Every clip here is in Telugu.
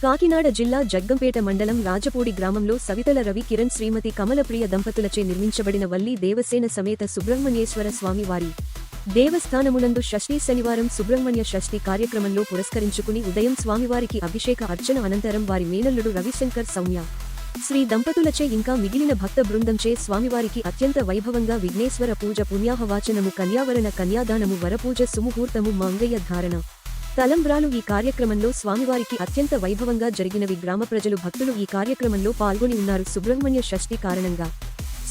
కాకినాడ జిల్లా జగ్గంపేట మండలం రాజపూడి గ్రామంలో సవితల రవి కిరణ్ శ్రీమతి కమలప్రియ దంపతులచే నిర్మించబడిన వల్లి దేవసేన సమేత సుబ్రహ్మణ్యేశ్వర స్వామి వారి దేవస్థానమునందు షష్ఠి శనివారం సుబ్రహ్మణ్య షష్ఠి కార్యక్రమంలో పురస్కరించుకుని ఉదయం స్వామివారికి అభిషేక అర్చన అనంతరం వారి మేనల్లుడు రవిశంకర్ సౌమ్య శ్రీ దంపతులచే ఇంకా మిగిలిన భక్త బృందంచే స్వామివారికి అత్యంత వైభవంగా విఘ్నేశ్వర పూజ పుణ్యాహవాచనము కన్యావరణ కన్యాదానము వరపూజ సుముహూర్తము మంగయ్య ధారణ తలంబ్రాలు ఈ కార్యక్రమంలో స్వామివారికి అత్యంత వైభవంగా జరిగినవి. గ్రామ ప్రజలు భక్తులు ఈ కార్యక్రమంలో పాల్గొని ఉన్నారు. సుబ్రహ్మణ్య షష్ఠి కారణంగా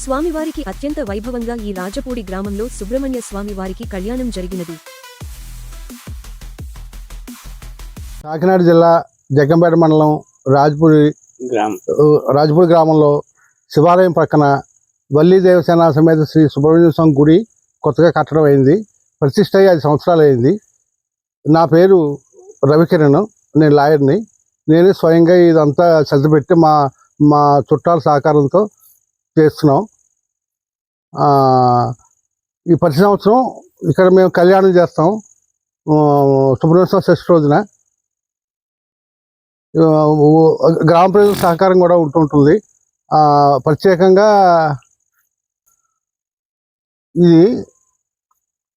స్వామివారికి అత్యంత వైభవంగా ఈ రాజపూడి గ్రామంలో సుబ్రహ్మణ్య స్వామి వారికి కళ్యాణం జరిగినది. కాకినాడ జిల్లా జగ్గంపేట మండలం రాజ్పూరి గ్రామం. రాజ్పూర్ గ్రామంలో శివాలయం పక్కన వల్లి దేవసేన సమేత శ్రీ సుబ్రహ్మణ్య స్వామి గుడి కొత్తగా కట్టడం అయింది. ప్రతిష్ట అయ్యి ఐదు సంవత్సరాలు అయింది. నా పేరు రవికిరణ్. నేను లాయర్ని. నేనే స్వయంగా ఇదంతా సర్దిపెట్టి మా మా చుట్టాల సహకారంతో చేస్తున్నాం. ఈ ప్రతి సంవత్సరం ఇక్కడ మేము కళ్యాణం చేస్తాం. ఆ, సుబ్రహ్మణ్య షష్ఠి రోజున. గ్రామ ప్రజల సహకారం కూడా ఉంటుంటుంది ప్రత్యేకంగా ఇది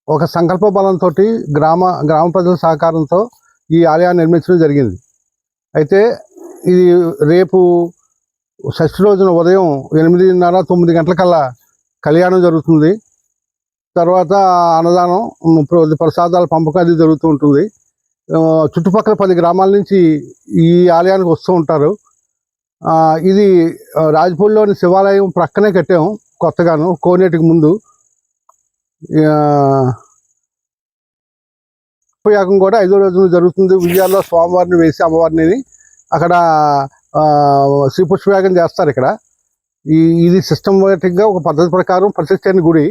ఒక సంకల్ప బలంతో గ్రామ గ్రామ ప్రజల సహకారంతో ఈ ఆలయాన్ని నిర్మించడం జరిగింది. అయితే ఇది రేపు షష్ఠి రోజున ఉదయం ఎనిమిదిన్నర తొమ్మిది గంటలకల్లా కళ్యాణం జరుగుతుంది. తర్వాత అన్నదానం ఉమ్, ప్రసాదాల పంపకం అది జరుగుతూ ఉంటుంది. చుట్టుపక్కల పది గ్రామాల నుంచి ఈ ఆలయానికి వస్తూ ఉంటారు. ఇది ఆ, రాజపూడిలోని శివాలయం ప్రక్కనే కట్టాము కొత్తగాను కోనేటికి ముందు. ఆ, కూడా ఐదో రోజున జరుగుతుంది. ఉయ్యాల్లో స్వామివారిని వేసి అమ్మవారిని అక్కడ శ్రీపుష్పయాగం చేస్తారు ఇక్కడ. ఈ ఇది సిస్టమేటిక్గా ఒక పద్ధతి ప్రకారం ప్రతిష్టైన గుడి.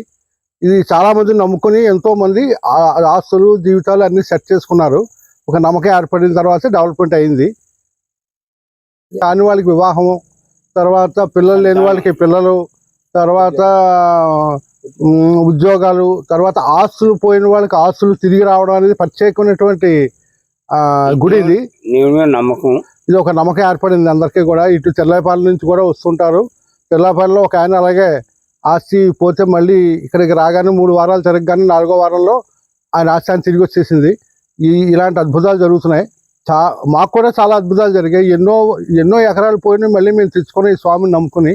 ఇది చాలామంది నమ్ముకొని ఎంతోమంది ఆస్తులు జీవితాలు అన్నీ సెట్ చేసుకున్నారు. ఒక నమ్మకం ఏర్పడిన తర్వాత డెవలప్మెంట్ అయింది. కాని వాళ్ళకి వివాహం తర్వాత పిల్లలు లేని వాళ్ళకి పిల్లలు తర్వాత ఉద్యోగాలు తర్వాత ఆస్తులు పోయిన వాళ్ళకి ఆస్తులు తిరిగి రావడం అనేది ప్రత్యేకమైనటువంటి గుడి ఇది నమ్మకం. ఇది ఒక నమ్మకం ఏర్పడింది అందరికీ కూడా. ఇటు తెల్లపాలెం నుంచి కూడా వస్తుంటారు. తెల్లపాలెంలో ఒక ఆయన అలాగే ఆస్తి పోతే మళ్ళీ ఇక్కడికి రాగానే మూడు వారాలు తిరగగానే నాలుగో వారంలో ఆయన ఆస్తి ఆయన తిరిగి వచ్చేసింది. ఈ ఇలాంటి అద్భుతాలు జరుగుతున్నాయి. చా మాకు కూడా చాలా అద్భుతాలు జరిగాయి. ఎన్నో ఎన్నో ఎకరాలు పోయినాయి మళ్ళీ మేము తెచ్చుకొని ఈ స్వామిని నమ్ముకుని